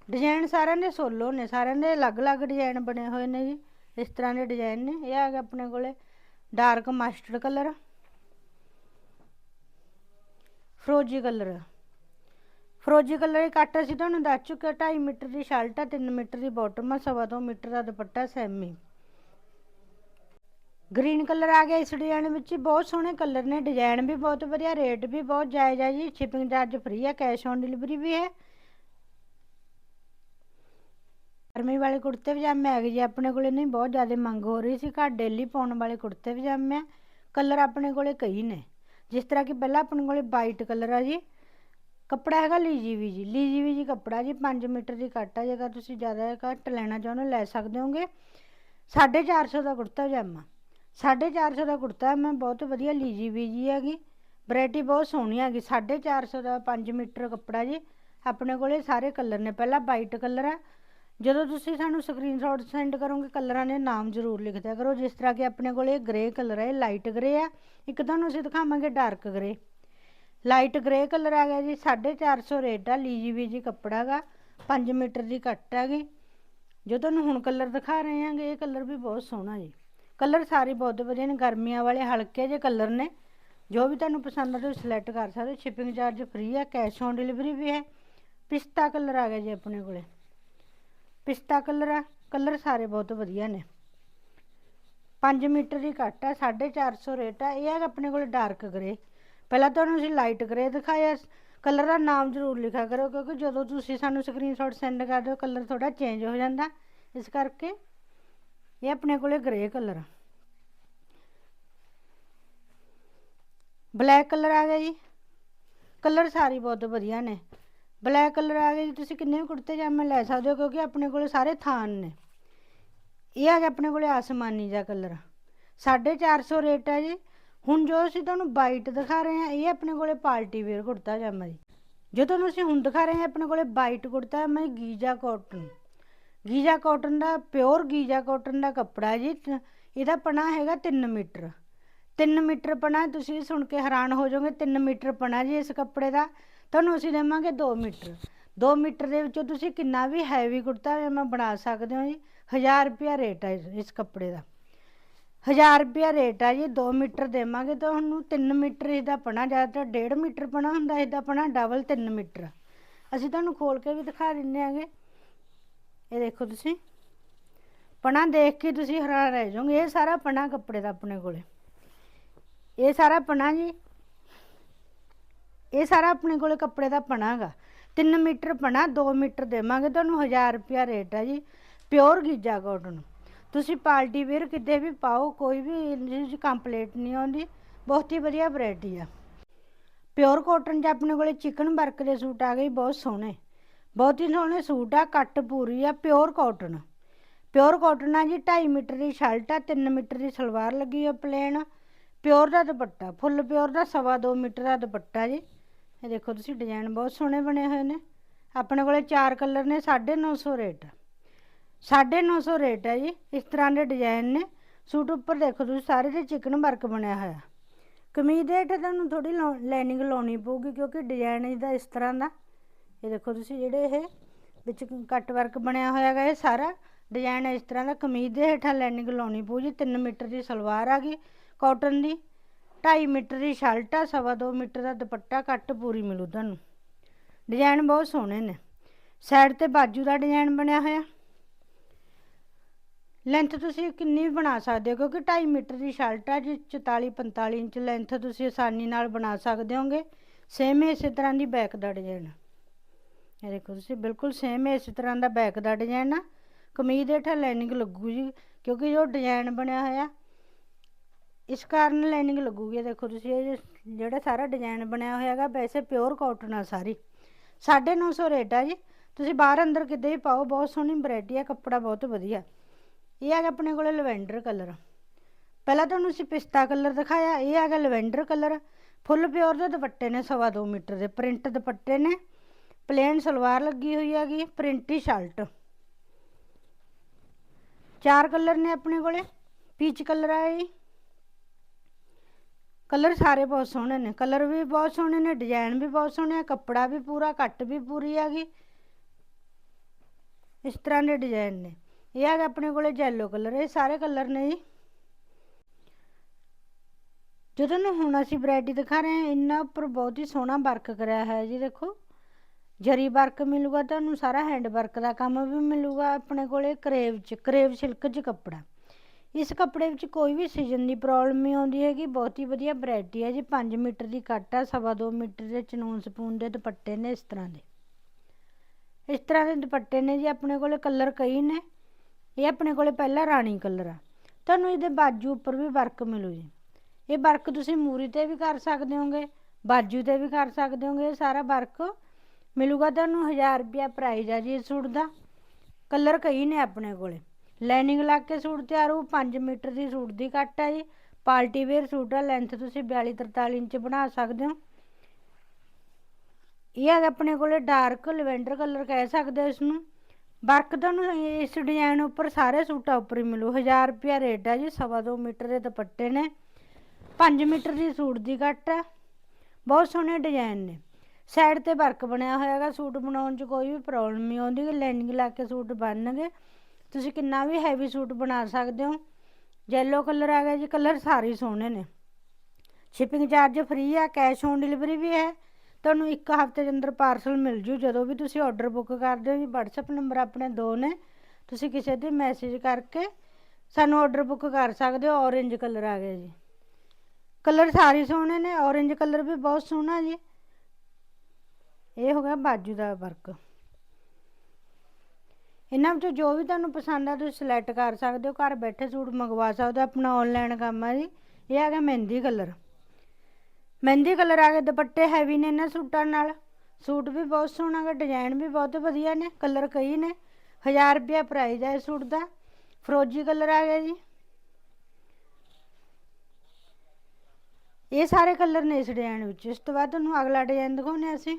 ਡਿਜ਼ਾਈਨ ਸਾਰਿਆਂ ਦੇ ਸੋਲੋ ਨੇ, ਸਾਰਿਆਂ ਦੇ ਅਲੱਗ-ਅਲੱਗ ਡਿਜ਼ਾਈਨ ਬਣੇ ਹੋਏ ਨੇ ਜੀ। ਇਸ ਤਰ੍ਹਾਂ ਦੇ ਡਿਜ਼ਾਈਨ ਨੇ। ਇਹ ਆ ਗਿਆ ਆਪਣੇ ਕੋਲੇ ਡਾਰਕ ਮਸਟਰਡ ਕਲਰ ਫਰੋਜੀ ਕਲਰ ਫਰੋਜੀ ਕਲਰ ਇਹ ਕੱਟ ਅਸੀਂ ਤੁਹਾਨੂੰ ਦੱਸ ਚੁੱਕੇ 2.5 ਮੀਟਰ ਦੀ ਸ਼ਰਟ ਆ 3 ਮੀਟਰ ਦੀ ਬਾਟਮ ਆ, ਸਵਾ ਦੋ ਮੀਟਰ ਦਾ ਦੁਪੱਟਾ ਸੈਮੀ ਗ੍ਰੀਨ ਕਲਰ ਆ ਗਿਆ ਇਸ ਡਿਜ਼ਾਈਨ ਵਿੱਚ ਹੀ ਬਹੁਤ ਸੋਹਣੇ ਕਲਰ ਨੇ ਡਿਜ਼ਾਈਨ ਵੀ ਬਹੁਤ ਵਧੀਆ ਰੇਟ ਵੀ ਬਹੁਤ ਜਾਇਜ਼ ਆ ਜੀ ਸ਼ਿਪਿੰਗ ਚਾਰਜ ਫ੍ਰੀ ਹੈ ਕੈਸ਼ ਔਨ ਡਿਲੀਵਰੀ ਵੀ ਹੈ। ਗਰਮੀ ਵਾਲੇ ਕੁੜਤੇ ਪਜਾਮੇ ਆ ਗਏ ਜੀ, ਆਪਣੇ ਕੋਲੇ ਨਹੀਂ, ਬਹੁਤ ਜ਼ਿਆਦਾ ਮੰਗ ਹੋ ਰਹੀ ਸੀ, ਘਰ ਡੇਲੀ ਪਾਉਣ ਵਾਲੇ ਕੁੜਤੇ ਪਜਾਮੇ ਕਲਰ ਆਪਣੇ ਕੋਲੇ ਕਈ ਨੇ। ਜਿਸ ਤਰ੍ਹਾਂ ਕਿ ਪਹਿਲਾਂ ਆਪਣੇ ਕੋਲੇ ਵਾਈਟ ਕਲਰ ਆ ਜੀ, ਕੱਪੜਾ ਹੈਗਾ ਲੀਜੀ ਵੀ ਜੀ ਲੀਜੀ ਵੀ ਜੀ ਕੱਪੜਾ ਜੀ 5 ਮੀਟਰ ਦੀ ਕੱਟ ਆ, ਜੇਕਰ ਤੁਸੀਂ ਜ਼ਿਆਦਾ ਘੱਟ ਲੈਣਾ ਚਾਹੁੰਦੇ ਹੋ, ਲੈ ਸਕਦੇ ਹੋਗੇ। 450 ਦਾ ਕੁੜਤਾ ਪਜਾਮਾ। 450 ਦਾ ਕੁੜਤਾ, ਮੈਂ ਬਹੁਤ ਵਧੀਆ ਲੀਜੀ ਵੀ ਹੈਗੀ। ਵੈਰਾਈਟੀ ਬਹੁਤ ਸੋਹਣੀ ਹੈਗੀ 450 ਦਾ 5 ਮੀਟਰ ਕੱਪੜਾ ਜੀ। ਆਪਣੇ ਕੋਲੇ ਸਾਰੇ ਕਲਰ ਨੇ, ਪਹਿਲਾਂ ਵਾਈਟ ਕਲਰ ਆ। ਜਦੋਂ ਤੁਸੀਂ ਸਾਨੂੰ ਸਕਰੀਨਸ਼ਾਟ ਸੈਂਡ ਕਰੋਗੇ, ਕਲਰਾਂ ਦੇ ਨਾਮ ਜ਼ਰੂਰ ਲਿਖ ਦਿਆ ਕਰੋ। ਜਿਸ ਤਰ੍ਹਾਂ ਕਿ ਆਪਣੇ ਕੋਲੇ ਗ੍ਰੇ ਕਲਰ ਹੈ ਲਾਈਟ ਗ੍ਰੇ ਆ। ਇੱਕ ਤੁਹਾਨੂੰ ਅਸੀਂ ਦਿਖਾਵਾਂਗੇ dark grey light grey colour ਆ ਗਿਆ ਜੀ 450 ਰੇਟ ਆ, ਲੀਜੀ ਵੀ ਕੱਪੜਾ ਗਾ। 5 ਮੀਟਰ ਦੀ ਕੱਟ ਹੈਗੀ ਜੋ ਤੁਹਾਨੂੰ ਹੁਣ ਕਲਰ ਦਿਖਾ ਰਹੇ ਹਾਂਗੇ, ਇਹ ਕਲਰ ਵੀ ਬਹੁਤ ਸੋਹਣਾ ਜੀ। ਕਲਰ ਸਾਰੇ ਬਹੁਤ ਵਧੀਆ ਨੇ, ਗਰਮੀਆਂ ਵਾਲੇ ਹਲਕੇ ਜਿਹੇ ਕਲਰ ਨੇ। ਜੋ ਵੀ ਤੁਹਾਨੂੰ ਪਸੰਦ ਆ ਤੁਸੀਂ ਸਿਲੈਕਟ ਕਰ ਸਕਦੇ ਹੋ। ਸ਼ਿਪਿੰਗ ਚਾਰਜ ਫ੍ਰੀ ਆ ਕੈਸ਼ ਔਨ ਡਿਲੀਵਰੀ ਵੀ ਹੈ। ਪਿਸਤਾ ਕਲਰ ਆ ਗਿਆ ਜੀ ਆਪਣੇ ਕੋਲੇ। ਪਿਸਤਾ ਕਲਰ ਆ, ਕਲਰ ਸਾਰੇ ਬਹੁਤ ਵਧੀਆ ਨੇ। 5 ਮੀਟਰ ਦੀ ਕੱਟ ਆ 450 ਰੇਟ ਆ। ਇਹ ਹੈ ਆਪਣੇ ਕੋਲ ਡਾਰਕ ਗ੍ਰੇ ਪਹਿਲਾਂ ਤੁਹਾਨੂੰ ਅਸੀਂ ਲਾਈਟ ਗ੍ਰੇ ਦਿਖਾਇਆ। ਕਲਰ ਦਾ ਨਾਮ ਜ਼ਰੂਰ ਲਿਖਿਆ ਕਰੋ, ਕਿਉਂਕਿ ਜਦੋਂ ਤੁਸੀਂ ਸਾਨੂੰ ਸਕਰੀਨਸ਼ਾਟ ਸੈਂਡ ਕਰਦੇ ਹੋ, ਕਲਰ ਥੋੜਾ ਚੇਂਜ ਹੋ ਜਾਂਦਾ। ਇਸ ਕਰਕੇ ਇਹ ਆਪਣੇ ਕੋਲੇ ਗ੍ਰੇ ਕਲਰ ਬਲੈਕ ਕਲਰ ਆ ਗਿਆ ਜੀ। ਕਲਰ ਸਾਰੇ ਬਹੁਤ ਵਧੀਆ ਨੇ। ਬਲੈਕ ਕਲਰ ਆ ਗਿਆ ਜੀ, ਤੁਸੀਂ ਕਿੰਨੇ ਵੀ ਕੁੜਤੇ ਜਾਮੇ ਲੈ ਸਕਦੇ ਹੋ, ਕਿਉਂਕਿ ਆਪਣੇ ਕੋਲੇ ਸਾਰੇ ਥਾਨ ਨੇ। ਇਹ ਆ ਗਿਆ ਆਪਣੇ ਕੋਲੇ ਆਸਮਾਨੀ ਜਿਹਾ ਕਲਰ। 450 ਰੇਟ ਹੈ ਜੀ। ਹੁਣ ਜੋ ਅਸੀਂ ਤੁਹਾਨੂੰ ਵਾਈਟ ਦਿਖਾ ਰਹੇ ਹਾਂ, ਇਹ ਆਪਣੇ ਕੋਲੇ ਪਾਰਟੀ ਵੇਅਰ ਕੁੜਤਾ ਜਾਮਾ ਜੀ। ਜੋ ਤੁਹਾਨੂੰ ਅਸੀਂ ਹੁਣ ਦਿਖਾ ਰਹੇ ਹਾਂ ਆਪਣੇ ਕੋਲੇ ਵਾਈਟ ਕੁੜਤਾ ਜਾਮਾ ਜੀ, ਗੀਜਾ ਕਾਟਨ ਗੀਜਾ ਕਾਟਨ ਦਾ, ਪਿਓਰ ਗੀਜਾ ਕਾਟਨ ਦਾ ਕੱਪੜਾ ਜੀ ਇਹਦਾ ਪਣਾ ਹੈਗਾ 3 ਮੀਟਰ। 3 ਮੀਟਰ ਪਣਾ ਤੁਸੀਂ ਸੁਣ ਕੇ ਹੈਰਾਨ ਹੋ ਜਾਓਗੇ 3 ਮੀਟਰ ਪਣਾ ਜੀ ਇਸ ਕੱਪੜੇ ਦਾ। ਤੁਹਾਨੂੰ ਅਸੀਂ ਦੇਵਾਂਗੇ 2 ਮੀਟਰ। 2 ਮੀਟਰ ਦੇ ਵਿੱਚੋਂ ਤੁਸੀਂ ਕਿੰਨਾ ਵੀ ਹੈਵੀ ਕੁੜਤਾ ਪਜਾਮਾ ਬਣਾ ਸਕਦੇ ਹੋ ਜੀ 1000 ਰੁਪਿਆ ਰੇਟ ਹੈ ਇਸ- ਕੱਪੜੇ ਦਾ। 1000 ਰੁਪਿਆ ਰੇਟ ਹੈ ਜੀ 2 ਮੀਟਰ ਦੇਵਾਂਗੇ ਤੁਹਾਨੂੰ 3 ਮੀਟਰ ਇਹਦਾ ਪਣਾ ਜ਼ਿਆਦਾਤਰ 1.5 ਮੀਟਰ ਪਣਾ ਹੁੰਦਾ, ਇਹਦਾ ਪਣਾ ਡਬਲ 3 ਮੀਟਰ। ਅਸੀਂ ਤੁਹਾਨੂੰ ਖੋਲ ਕੇ ਵੀ ਦਿਖਾ ਦਿੰਨੇ ਆਂਗੇ। ਇਹ ਦੇਖੋ ਤੁਸੀਂ। ਪਣਾ ਦੇਖ ਕੇ ਤੁਸੀਂ ਹੈਰਾਨ ਰਹਿ ਜਾਓਗੇ। ਇਹ ਸਾਰਾ ਪਣਾ ਕੱਪੜੇ ਦਾ ਆਪਣੇ ਕੋਲੇ। ਇਹ ਸਾਰਾ ਪਣਾ ਜੀ। ਇਹ ਸਾਰਾ ਆਪਣੇ ਕੋਲੇ ਕੱਪੜੇ ਦਾ ਪਣਾ ਹੈਗਾ। 3 ਮੀਟਰ ਪਣਾ 2 ਮੀਟਰ ਦੇਵਾਂਗੇ। ਤੁਹਾਨੂੰ 1000 ਰੁਪਿਆ ਰੇਟ ਹੈ ਜੀ। ਪਿਓਰ ਗੀਜਾ ਕਾਟਨ ਤੁਸੀਂ ਪਾਰਟੀ ਵੇਅਰ ਕਿਤੇ ਵੀ ਪਾਓ, ਕੋਈ ਵੀ ਇਹਦੇ 'ਚ ਕੰਪਲੇਂਟ ਨਹੀਂ ਆਉਂਦੀ। ਬਹੁਤ ਹੀ ਵਧੀਆ ਵੈਰਾਈਟੀ ਆ। ਪਿਓਰ ਕਾਟਨ 'ਚ ਆਪਣੇ ਕੋਲੇ ਚਿਕਨ ਵਰਕ ਦੇ ਸੂਟ ਆ ਗਏ ਬਹੁਤ ਸੋਹਣੇ। ਬਹੁਤ ਹੀ ਸੋਹਣੇ ਸੂਟ ਆ, ਕੱਟ ਪੂਰੀ ਆ ਪਿਓਰ ਕਾਟਨ ਪਿਓਰ ਕਾਟਨ ਆ ਜੀ 2.5 ਮੀਟਰ ਦੀ ਸ਼ਰਟ ਆ 3 ਮੀਟਰ ਦੀ ਸਲਵਾਰ ਲੱਗੀ ਆ ਪਲੇਨ ਪਿਓਰ ਦਾ ਦੁਪੱਟਾ ਫੁੱਲ ਪਿਓਰ ਦਾ ਸਵਾ ਦੋ ਮੀਟਰ ਦਾ ਦੁਪੱਟਾ ਜੀ। ਇਹ ਦੇਖੋ ਤੁਸੀਂ ਡਿਜ਼ਾਈਨ ਬਹੁਤ ਸੋਹਣੇ ਬਣੇ ਹੋਏ ਨੇ। ਆਪਣੇ ਕੋਲੇ ਚਾਰ ਕਲਰ ਨੇ 950 ਰੇਟ। 950 ਰੇਟ ਹੈ ਜੀ, ਇਸ ਤਰ੍ਹਾਂ ਦੇ ਡਿਜ਼ਾਈਨ ਨੇ। ਸੂਟ ਉੱਪਰ ਦੇਖੋ ਤੁਸੀਂ, ਸਾਰੇ ਤੇ ਚਿਕਨ ਵਰਕ ਬਣਿਆ ਹੋਇਆ। ਕਮੀਜ਼ ਦੇ ਹੇਠ ਤੁਹਾਨੂੰ ਥੋੜੀ ਲਾਈਨਿੰਗ ਲਾਉਣੀ ਪਊਗੀ, ਕਿਉਂਕਿ ਡਿਜ਼ਾਈਨ ਇਹਦਾ ਇਸ ਤਰ੍ਹਾਂ ਦਾ। ਇਹ ਦੇਖੋ ਤੁਸੀਂ ਜਿਹੜੇ ਇਹ ਵਿੱਚ ਕੱਟ ਵਰਕ ਬਣਿਆ ਹੋਇਆ ਹੈਗਾ ਇਹ ਸਾਰਾ ਡਿਜ਼ਾਈਨ ਇਸ ਤਰ੍ਹਾਂ ਦਾ ਕਮੀਜ਼ ਦੇ ਹੇਠਾਂ ਲਾਈਨਿੰਗ ਲਾਉਣੀ ਪਊ ਜੀ 3 ਮੀਟਰ ਦੀ ਸਲਵਾਰ ਆ ਗਈ ਕਾਟਨ ਦੀ 2.5 ਮੀਟਰ ਦੀ ਸ਼ਰਟ ਆ, ਸਵਾ ਦੋ ਮੀਟਰ ਦਾ ਦੁਪੱਟਾ ਕੱਟ ਪੂਰੀ ਮਿਲੂ ਤੁਹਾਨੂੰ। ਡਿਜ਼ਾਈਨ ਬਹੁਤ ਸੋਹਣੇ ਨੇ। ਸਾਈਡ ਤੇ ਬਾਜੂ ਦਾ ਡਿਜ਼ਾਈਨ ਬਣਿਆ ਹੋਇਆ। ਲੈਂਥ ਤੁਸੀਂ ਕਿੰਨੀ ਬਣਾ ਸਕਦੇ ਹੋ, ਕਿਉਂਕਿ 2.5 ਮੀਟਰ ਦੀ ਸ਼ਰਟ ਆ ਜੀ 44 45 ਇੰਚ ਲੈਂਥ ਤੁਸੀਂ ਆਸਾਨੀ ਨਾਲ ਬਣਾ ਸਕਦੇ ਹੋਗੇ। ਸੇਮ ਇਸੇ ਤਰ੍ਹਾਂ ਦੀ ਬੈਕ ਦਾ ਡਿਜ਼ਾਈਨ ਇਹ ਦੇਖੋ ਤੁਸੀਂ, ਬਿਲਕੁਲ ਸੇਮ ਇਸ ਤਰ੍ਹਾਂ ਦਾ ਬੈਕ ਦਾ ਡਿਜ਼ਾਈਨ ਆ। ਕਮੀਜ਼ ਦੇ ਹੇਠਾਂ ਲਾਈਨਿੰਗ ਲੱਗੂ ਜੀ, ਕਿਉਂਕਿ ਜੋ ਡਿਜ਼ਾਈਨ ਬਣਿਆ ਹੋਇਆ, ਇਸ ਕਾਰਨ ਲਾਈਨਿੰਗ ਲੱਗੂਗੀ। ਦੇਖੋ ਤੁਸੀਂ, ਇਹ ਜਿਹੜਾ ਸਾਰਾ ਡਿਜ਼ਾਈਨ ਬਣਿਆ ਹੋਇਆ ਹੈਗਾ, ਵੈਸੇ ਪਿਓਰ ਕਾਟਨ ਆ ਸਾਰੀ। 950 ਰੇਟ ਆ ਜੀ। ਤੁਸੀਂ ਬਾਹਰ ਅੰਦਰ ਕਿਤੇ ਵੀ ਪਾਓ, ਬਹੁਤ ਸੋਹਣੀ ਵੈਰਾਈਟੀ ਆ, ਕੱਪੜਾ ਬਹੁਤ ਵਧੀਆ। ਇਹ ਹੈਗਾ ਆਪਣੇ ਕੋਲੇ ਲਵੈਂਡਰ ਕਲਰ ਪਹਿਲਾਂ ਤੁਹਾਨੂੰ ਅਸੀਂ ਪਿਸਤਾ ਕਲਰ ਦਿਖਾਇਆ, ਇਹ ਹੈਗਾ ਲਵੈਂਡਰ ਕਲਰ ਫੁੱਲ ਪਿਓਰ ਦੇ ਦੁਪੱਟੇ ਨੇ, ਸਵਾ ਦੋ ਮੀਟਰ ਦੇ ਪ੍ਰਿੰਟ ਦੁਪੱਟੇ ਨੇ। ਪਲੇਨ ਸਲਵਾਰ ਲੱਗੀ ਹੋਈ ਹੈਗੀ ਪ੍ਰਿੰਟੀ ਸ਼ਰਟ ਚਾਰ ਕਲਰ ਨੇ ਆਪਣੇ ਕੋਲੇ ਪੀਚ ਕਲਰ ਆ ਜੀ ਕਲਰ ਸਾਰੇ ਬਹੁਤ ਸੋਹਣੇ ਨੇ ਕਲਰ ਵੀ ਬਹੁਤ ਸੋਹਣੇ ਨੇ ਡਿਜ਼ਾਈਨ ਵੀ ਬਹੁਤ ਸੋਹਣੇ ਆ ਕੱਪੜਾ ਵੀ ਪੂਰਾ ਕੱਟ ਵੀ ਪੂਰੀ ਹੈਗੀ ਇਸ ਤਰ੍ਹਾਂ ਦੇ ਡਿਜ਼ਾਈਨ ਨੇ ਇਹ ਹੈਗਾ ਆਪਣੇ ਕੋਲੇ ਯੈਲੋ ਕਲਰ ਇਹ ਸਾਰੇ ਕਲਰ ਨੇ ਜੀ ਜਦੋਂ ਨੂੰ ਹੁਣ ਅਸੀਂ ਵੈਰਾਈਟੀ ਦਿਖਾ ਰਹੇ ਹਾਂ ਇਹਨਾਂ ਉੱਪਰ ਬਹੁਤ ਹੀ ਸੋਹਣਾ ਵਰਕ ਕਰਿਆ ਹੈ ਜੀ ਦੇਖੋ ਜਰੀ ਵਰਕ ਮਿਲੂਗਾ ਤੁਹਾਨੂੰ ਸਾਰਾ ਹੈਂਡ ਵਰਕ ਦਾ ਕੰਮ ਵੀ ਮਿਲੂਗਾ ਆਪਣੇ ਕੋਲੇ, ਕਰੇਵ ਚ, ਕਰੇਵ ਸਿਲਕ ਚ ਕੱਪੜਾ। ਇਸ ਕੱਪੜੇ ਵਿੱਚ ਕੋਈ ਵੀ ਸੀਜ਼ਨ ਦੀ ਪ੍ਰੋਬਲਮ ਨਹੀਂ ਆਉਂਦੀ ਹੈਗੀ, ਬਹੁਤ ਹੀ ਵਧੀਆ ਵੈਰਾਈਟੀ ਹੈ ਜੀ। 5 ਮੀਟਰ ਦੀ ਕੱਟ ਆ, ਸਵਾ ਦੋ ਮੀਟਰ ਦੇ ਚਨੂਨ ਸਪੂਨ ਦੇ ਦੁਪੱਟੇ ਨੇ ਇਸ ਤਰ੍ਹਾਂ ਦੇ। ਇਸ ਤਰ੍ਹਾਂ ਦੇ ਦੁਪੱਟੇ ਨੇ ਜੀ, ਆਪਣੇ ਕੋਲੇ ਕਲਰ ਕਈ ਨੇ। ਇਹ ਆਪਣੇ ਕੋਲੇ ਪਹਿਲਾ ਰਾਣੀ ਕਲਰ ਆ। ਤੁਹਾਨੂੰ ਇਹਦੇ ਬਾਜੂ ਉੱਪਰ ਵੀ ਵਰਕ ਮਿਲੂ ਜੀ। ਇਹ ਵਰਕ ਤੁਸੀਂ ਮੂਰੀ ਤੇ ਵੀ ਕਰ ਸਕਦੇ ਹੋਗੇ, ਬਾਜੂ ਤੇ ਵੀ ਕਰ ਸਕਦੇ ਹੋਗੇ, ਇਹ ਸਾਰਾ ਵਰਕ ਮਿਲੂਗਾ ਤੁਹਾਨੂੰ 1000 ਰੁਪਿਆ ਪ੍ਰਾਈਜ਼ ਆ ਜੀ ਇਸ ਸੂਟ ਦਾ। ਕਲਰ ਕਈ ਨੇ ਆਪਣੇ ਕੋਲੇ। ਲਾਈਨਿੰਗ ਲਾ ਕੇ ਸੂਟ ਤਿਆਰ ਹੋਊ 5 ਮੀਟਰ ਦੀ ਸੂਟ ਦੀ ਕੱਟ ਆ ਜੀ। ਪਾਰਟੀ ਵੇਅਰ ਸੂਟ ਆ ਲੈਂਥ ਤੁਸੀਂ 42 43 ਇੰਚ ਬਣਾ ਸਕਦੇ ਹੋ। ਇਹ ਹੈਗਾ ਆਪਣੇ ਕੋਲੇ ਡਾਰਕ ਲਵੈਂਡਰ ਕਲਰ ਕਹਿ ਸਕਦੇ ਹੋ ਇਸ ਨੂੰ ਵਰਕ ਤੁਹਾਨੂੰ ਇਸ ਡਿਜ਼ਾਈਨ ਉੱਪਰ ਸਾਰੇ ਸੂਟਾਂ ਉੱਪਰ ਹੀ ਮਿਲੂ। 1000 ਰੁਪਿਆ ਰੇਟ ਆ ਜੀ, ਸਵਾ ਦੋ ਮੀਟਰ ਦੇ ਦੁਪੱਟੇ ਨੇ। 5 ਮੀਟਰ ਦੀ ਸੂਟ ਦੀ ਕੱਟ ਹੈ ਬਹੁਤ ਸੋਹਣੇ ਡਿਜ਼ਾਈਨ ਨੇ। ਸਾਈਡ ਤੇ ਵਰਕ ਬਣਿਆ ਹੋਇਆ ਹੈਗਾ, ਸੂਟ ਬਣਾਉਣ 'ਚ ਕੋਈ ਵੀ ਪ੍ਰੋਬਲਮ ਨਹੀਂ ਆਉਂਦੀ ਲਾਈਨਿੰਗ ਲਾ ਕੇ ਸੂਟ ਬਣਨਗੇ ਤੁਸੀਂ ਕਿੰਨਾ ਵੀ ਹੈਵੀ ਸੂਟ ਬਣਾ ਸਕਦੇ ਹੋ। ਯੈਲੋ ਕਲਰ ਆ ਗਿਆ ਜੀ ਕਲਰ ਸਾਰੇ ਸੋਹਣੇ ਨੇ। ਸ਼ਿਪਿੰਗ ਚਾਰਜ ਫ੍ਰੀ ਆ ਕੈਸ਼ ਔਨ ਡਿਲੀਵਰੀ ਵੀ ਹੈ। ਤੁਹਾਨੂੰ ਇੱਕ ਹਫ਼ਤੇ ਦੇ ਅੰਦਰ ਪਾਰਸਲ ਮਿਲ ਜੂ, ਜਦੋਂ ਵੀ ਤੁਸੀਂ ਆਰਡਰ ਬੁੱਕ ਕਰਦੇ ਹੋ ਜੀ, WhatsApp ਨੰਬਰ ਆਪਣੇ ਦੋ ਨੇ। ਤੁਸੀਂ ਕਿਸੇ ਤੇ ਮੈਸੇਜ ਕਰਕੇ ਸਾਨੂੰ ਆਰਡਰ ਬੁੱਕ ਕਰ ਸਕਦੇ ਹੋ, orange ਕਲਰ ਆ ਗਿਆ ਜੀ। ਕਲਰ ਸਾਰੇ ਸੋਹਣੇ ਨੇ, orange ਕਲਰ ਵੀ ਬਹੁਤ ਸੋਹਣਾ ਜੀ। ਇਹ ਹੋ ਗਿਆ ਬਾਜੂ ਦਾ ਵਰਕ ਇਹਨਾਂ ਵਿੱਚੋਂ ਜੋ ਵੀ ਤੁਹਾਨੂੰ ਪਸੰਦ ਆ, ਤੁਸੀਂ ਸਿਲੈਕਟ ਕਰ ਸਕਦੇ ਹੋ। ਘਰ ਬੈਠੇ ਸੂਟ ਮੰਗਵਾ ਸਕਦੇ ਹੋ, ਆਪਣਾ ਆਨਲਾਈਨ ਕੰਮ ਆ ਜੀ। ਇਹ ਆ ਗਿਆ ਮਹਿੰਦੀ ਕਲਰ ਮਹਿੰਦੀ ਕਲਰ ਆ ਗਿਆ ਦੁਪੱਟੇ ਹੈਵੀ ਨੇ ਇਹਨਾਂ ਸੂਟਾਂ ਨਾਲ। ਸੂਟ ਵੀ ਬਹੁਤ ਸੋਹਣਾ ਗਾ ਡਿਜ਼ਾਈਨ ਵੀ ਬਹੁਤ ਵਧੀਆ ਨੇ ਕਲਰ ਕਈ ਨੇ। 1000 ਰੁਪਿਆ ਪ੍ਰਾਈਸ ਹੈ ਇਸ ਸੂਟ ਦਾ। ਫਰੋਜੀ ਕਲਰ ਆ ਗਿਆ ਜੀ। ਇਹ ਸਾਰੇ ਕਲਰ ਨੇ ਇਸ ਡਿਜ਼ਾਈਨ ਵਿੱਚ। ਇਸ ਤੋਂ ਬਾਅਦ ਤੁਹਾਨੂੰ ਅਗਲਾ ਡਿਜ਼ਾਈਨ ਦਿਖਾਉਂਦੇ ਹਾਂ ਅਸੀਂ।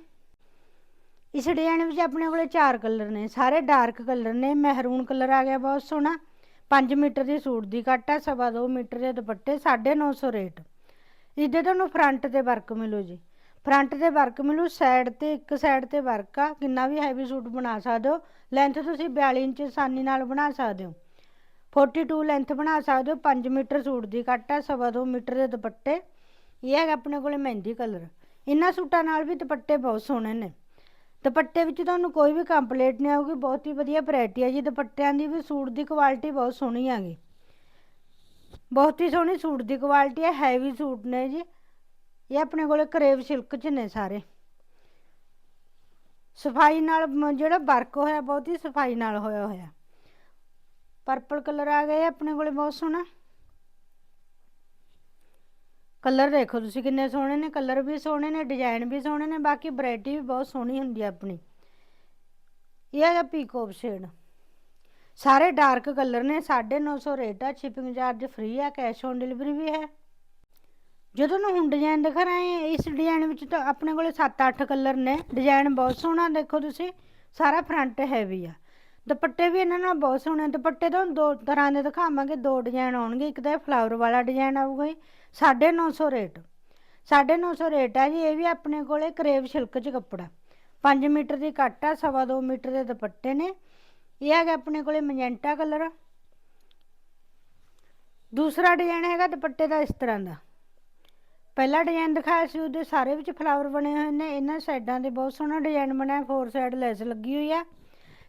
ਇਸ ਡਿਜ਼ਾਈਨ ਵਿੱਚ ਆਪਣੇ ਕੋਲੇ ਚਾਰ ਕਲਰ ਨੇ, ਸਾਰੇ ਡਾਰਕ ਕਲਰ ਨੇ, ਮਹਿਰੂਨ ਕਲਰ ਆ ਗਿਆ, ਬਹੁਤ ਸੋਹਣਾ। 5 ਮੀਟਰ ਦੀ ਸੂਟ ਦੀ ਕੱਟ ਆ, ਸਵਾ ਦੋ ਮੀਟਰ ਦੇ ਦੁਪੱਟੇ 950 ਰੇਟ। ਇਹਦੇ ਤੁਹਾਨੂੰ ਫਰੰਟ ਤੇ ਵਰਕ ਮਿਲੂ ਜੀ। ਫਰੰਟ ਤੇ ਵਰਕ ਮਿਲੂ, ਸਾਈਡ ਤੇ, ਇੱਕ ਸਾਈਡ ਤੇ ਵਰਕ ਆ, ਕਿੰਨਾ ਵੀ ਹੈਵੀ ਸੂਟ ਬਣਾ ਸਕਦੇ ਹੋ। ਲੈਂਥ ਤੁਸੀਂ 42 ਇੰਚ ਆਸਾਨੀ ਨਾਲ ਬਣਾ ਸਕਦੇ ਹੋ। 42 ਲੈਂਥ ਬਣਾ ਸਕਦੇ ਹੋ 5 ਮੀਟਰ ਸੂਟ ਦੀ ਕੱਟ ਆ, ਸਵਾ ਦੋ ਮੀਟਰ ਦੇ ਦੁਪੱਟੇ। ਇਹ ਹੈਗਾ ਆਪਣੇ ਕੋਲੇ ਮਹਿੰਦੀ ਕਲਰ। ਇਹਨਾਂ ਸੂਟਾਂ ਨਾਲ ਵੀ ਦੁਪੱਟੇ ਬਹੁਤ ਸੋਹਣੇ ਨੇ। ਦੁਪੱਟੇ ਵਿੱਚ ਤੁਹਾਨੂੰ ਕੋਈ ਵੀ ਕੰਪਲੇਂਟ ਨਹੀਂ ਆਊਗੀ, ਬਹੁਤ ਹੀ ਵਧੀਆ ਵੈਰਾਈਟੀ ਹੈ ਜੀ, ਦੁਪੱਟਿਆਂ ਦੀ ਵੀ ਸੂਟ ਦੀ ਕੁਆਲਿਟੀ ਬਹੁਤ ਸੋਹਣੀ ਹੈਗੀ। ਬਹੁਤ ਹੀ ਸੋਹਣੀ ਸੂਟ ਦੀ ਕੁਆਲਿਟੀ ਹੈ ਹੈਵੀ ਸੂਟ ਨੇ ਜੀ। ਇਹ ਆਪਣੇ ਕੋਲੇ ਕਰੇਵ ਸਿਲਕ ਚ ਨੇ ਸਾਰੇ। ਸਫ਼ਾਈ ਨਾਲ ਜਿਹੜਾ ਵਰਕ ਹੋਇਆ, ਬਹੁਤ ਹੀ ਸਫ਼ਾਈ ਨਾਲ ਹੋਇਆ ਹੋਇਆ ਪਰਪਲ ਕਲਰ ਆ ਗਿਆ ਇਹ ਆਪਣੇ ਕੋਲੇ ਬਹੁਤ ਸੋਹਣਾ। ਕਲਰ ਦੇਖੋ ਤੁਸੀਂ ਕਿੰਨੇ ਸੋਹਣੇ ਨੇ, ਕਲਰ ਵੀ ਸੋਹਣੇ ਨੇ, ਡਿਜ਼ਾਈਨ ਵੀ ਸੋਹਣੇ ਨੇ, ਬਾਕੀ ਵੈਰਾਈਟੀ ਵੀ ਬਹੁਤ ਸੋਹਣੀ ਹੁੰਦੀ ਹੈ ਆਪਣੀ। ਇਹ ਹੈਗਾ ਪੀਕੋਪ ਸ਼ੇਡ ਸਾਰੇ ਡਾਰਕ ਕਲਰ ਨੇ 950 ਰੇਟ ਆ ਸ਼ਿਪਿੰਗ ਚਾਰਜ ਫ੍ਰੀ ਆ ਕੈਸ਼ ਔਨ ਡਿਲੀਵਰੀ ਵੀ ਹੈ। ਜਦੋਂ ਨੂੰ ਹੁਣ ਡਿਜ਼ਾਈਨ ਦਿਖਾ ਰਹੇ ਹਾਂ, ਇਸ ਡਿਜ਼ਾਈਨ ਵਿੱਚ ਤਾਂ ਆਪਣੇ ਕੋਲੇ 7-8 ਕਲਰ ਨੇ ਡਿਜ਼ਾਈਨ ਬਹੁਤ ਸੋਹਣਾ ਦੇਖੋ ਤੁਸੀਂ, ਸਾਰਾ ਫਰੰਟ ਹੈਵੀ ਆ। ਦੁਪੱਟੇ ਵੀ ਇਹਨਾਂ ਨਾਲ ਬਹੁਤ ਸੋਹਣੇ ਦੁਪੱਟੇ ਤਾਂ ਦੋ ਤਰ੍ਹਾਂ ਦੇ ਦਿਖਾਵਾਂਗੇ, ਦੋ ਡਿਜ਼ਾਈਨ ਆਉਣਗੇ, ਇੱਕ ਤਾਂ ਇਹ ਫਲਾਵਰ ਵਾਲਾ ਡਿਜ਼ਾਈਨ ਆਊਗਾ ਜੀ 950 ਰੇਟ 950 ਰੇਟ ਆ ਜੀ ਇਹ ਵੀ ਆਪਣੇ ਕੋਲੇ ਕਰੇਵ ਸਿਲਕ 'ਚ ਕੱਪੜਾ 5 ਮੀਟਰ ਦੀ ਕੱਟ ਆ ਸਵਾ ਦੋ ਮੀਟਰ ਦੇ ਦੁਪੱਟੇ ਨੇ ਇਹ ਹੈਗਾ ਆਪਣੇ ਕੋਲੇ ਮੈਜੈਂਟਾ ਕਲਰ ਦੂਸਰਾ ਡਿਜ਼ਾਈਨ ਹੈਗਾ ਦੁਪੱਟੇ ਦਾ ਇਸ ਤਰ੍ਹਾਂ ਦਾ ਪਹਿਲਾ ਡਿਜ਼ਾਈਨ ਦਿਖਾਇਆ ਸੀ ਉਹਦੇ ਸਾਰੇ ਵਿੱਚ ਫਲਾਵਰ ਬਣੇ ਹੋਏ ਨੇ ਇਹਨਾਂ ਸਾਈਡਾਂ ਤੇ ਬਹੁਤ ਸੋਹਣਾ ਡਿਜ਼ਾਈਨ ਬਣਿਆ ਫੋਰ ਸਾਈਡ ਲੈਸ ਲੱਗੀ ਹੋਈ ਆ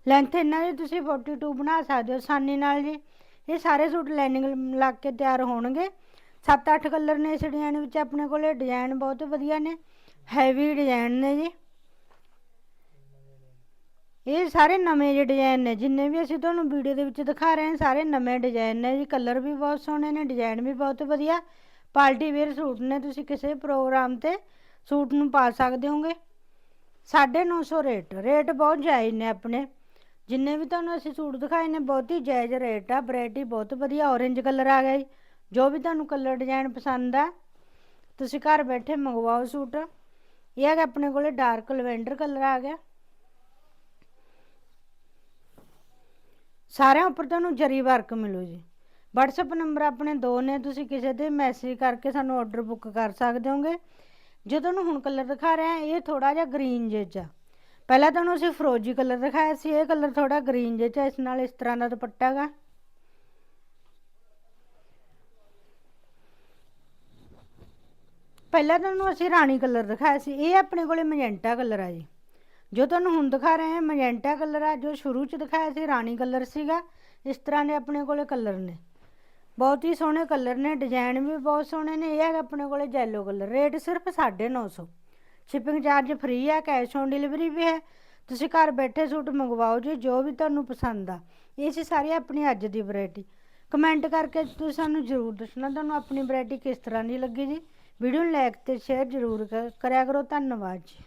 ਲੈਂਥ ਇਹਨਾਂ ਦੀ ਤੁਸੀਂ 42 ਬਣਾ ਸਕਦੇ ਹੋ ਆਸਾਨੀ ਨਾਲ ਜੀ ਇਹ ਸਾਰੇ ਸੂਟ ਲਾਈਨਿੰਗ ਲਾ ਕੇ ਤਿਆਰ ਹੋਣਗੇ 7-8 ਕਲਰ ਨੇ ਇਸ ਡਿਜ਼ਾਈਨ ਵਿੱਚ ਆਪਣੇ ਕੋਲੇ ਡਿਜ਼ਾਈਨ ਬਹੁਤ ਵਧੀਆ ਨੇ, ਹੈਵੀ ਡਿਜ਼ਾਈਨ ਨੇ ਜੀ। ਇਹ ਸਾਰੇ ਨਵੇਂ ਜਿਹੇ ਡਿਜ਼ਾਈਨ ਨੇ, ਜਿੰਨੇ ਵੀ ਅਸੀਂ ਤੁਹਾਨੂੰ ਵੀਡੀਓ ਦੇ ਵਿੱਚ ਦਿਖਾ ਰਹੇ ਹਾਂ, ਸਾਰੇ ਨਵੇਂ ਡਿਜ਼ਾਈਨ ਨੇ ਜੀ। ਕਲਰ ਵੀ ਬਹੁਤ ਸੋਹਣੇ ਨੇ ਡਿਜ਼ਾਈਨ ਵੀ ਬਹੁਤ ਵਧੀਆ। ਪਾਰਟੀ ਵੇਅਰ ਸੂਟ ਨੇ, ਤੁਸੀਂ ਕਿਸੇ ਪ੍ਰੋਗਰਾਮ ਤੇ ਸੂਟ ਨੂੰ ਪਾ ਸਕਦੇ ਹੋਗੇ 950 ਰੇਟ ਰੇਟ ਬਹੁਤ ਜਾਇਜ਼ ਨੇ ਆਪਣੇ। ਜਿੰਨੇ ਵੀ ਤੁਹਾਨੂੰ ਅਸੀਂ ਸੂਟ ਦਿਖਾਏ ਨੇ, ਬਹੁਤ ਹੀ ਜਾਇਜ਼ ਰੇਟ ਆ, ਵੈਰਾਈਟੀ ਬਹੁਤ ਵਧੀਆ orange ਕਲਰ ਆ ਗਿਆ ਜੀ। ਜੋ ਵੀ ਤੁਹਾਨੂੰ ਕਲਰ ਡਿਜ਼ਾਈਨ ਪਸੰਦ ਆ ਤੁਸੀਂ ਘਰ ਬੈਠੇ ਮੰਗਵਾਓ ਸੂਟ। ਇਹ ਹੈਗਾ ਆਪਣੇ ਕੋਲੇ ਡਾਰਕ ਲਵੈਂਡਰ ਕਲਰ ਆ ਗਿਆ। ਸਾਰਿਆਂ ਉੱਪਰ ਤੁਹਾਨੂੰ ਜਰੀ ਵਰਕ ਮਿਲੂ ਜੀ। WhatsApp ਨੰਬਰ ਆਪਣੇ ਦੋ ਨੇ ਤੁਸੀਂ ਕਿਸੇ ਦੇ ਮੈਸੇਜ ਕਰਕੇ ਸਾਨੂੰ ਆਰਡਰ ਬੁੱਕ ਕਰ ਸਕਦੇ ਹੋਗੇ। ਜੋ ਤੁਹਾਨੂੰ ਹੁਣ ਕਲਰ ਦਿਖਾ ਰਿਹਾ ਇਹ ਥੋੜਾ ਜਿਹਾ ਗ੍ਰੀਨ ਜਿਹਾ 'ਚ ਆ। ਪਹਿਲਾਂ ਤੁਹਾਨੂੰ ਅਸੀਂ ਫਰੋਜੀ ਕਲਰ ਦਿਖਾਇਆ ਸੀ ਇਹ ਕਲਰ ਥੋੜਾ ਗ੍ਰੀਨ ਜਿਹਾ 'ਚ ਆ, ਇਸ ਨਾਲ ਇਸ ਤਰ੍ਹਾਂ ਦਾ ਦੁਪੱਟਾ ਹੈਗਾ। ਪਹਿਲਾਂ ਤੁਹਾਨੂੰ ਅਸੀਂ ਰਾਣੀ ਕਲਰ ਦਿਖਾਇਆ ਸੀ, ਇਹ ਆਪਣੇ ਕੋਲੇ ਮੈਜੈਂਟਾ ਕਲਰ ਆ ਜੀ। ਜੋ ਤੁਹਾਨੂੰ ਹੁਣ ਦਿਖਾ ਰਹੇ ਹਾਂ ਮੈਜੈਂਟਾ ਕਲਰ ਆ, ਜੋ ਸ਼ੁਰੂ ਚ ਦਿਖਾਇਆ ਸੀ ਰਾਣੀ ਕਲਰ ਸੀਗਾ, ਇਸ ਤਰ੍ਹਾਂ ਦੇ ਆਪਣੇ ਕੋਲੇ ਕਲਰ ਨੇ। ਬਹੁਤ ਹੀ ਸੋਹਣੇ ਕਲਰ ਨੇ, ਡਿਜ਼ਾਈਨ ਵੀ ਬਹੁਤ ਸੋਹਣੇ ਨੇ, ਇਹ ਹੈਗਾ ਆਪਣੇ ਕੋਲੇ ਜੈਲੋ ਕਲਰ, ਰੇਟ ਸਿਰਫ 950 ਸ਼ਿਪਿੰਗ ਚਾਰਜ ਫ੍ਰੀ ਆ ਕੈਸ਼ ਔਨ ਡਿਲੀਵਰੀ ਵੀ ਹੈ। ਤੁਸੀਂ ਘਰ ਬੈਠੇ ਸੂਟ ਮੰਗਵਾਓ ਜੀ, ਜੋ ਵੀ ਤੁਹਾਨੂੰ ਪਸੰਦ ਆ। ਇਹ ਸੀ ਸਾਰੀ ਆਪਣੀ ਅੱਜ ਦੀ ਵੈਰਾਈਟੀ ਕਮੈਂਟ ਕਰਕੇ ਤੁਸੀਂ ਸਾਨੂੰ ਜ਼ਰੂਰ ਦੱਸਣਾ, ਤੁਹਾਨੂੰ ਆਪਣੀ ਵੈਰਾਈਟੀ ਕਿਸ ਤਰ੍ਹਾਂ ਦੀ ਲੱਗੀ ਜੀ। ਵੀਡੀਓ ਨੂੰ ਲਾਈਕ ਅਤੇ ਸ਼ੇਅਰ ਜ਼ਰੂਰ ਕਰ ਕਰਿਆ ਕਰੋ ਧੰਨਵਾਦ ਜੀ।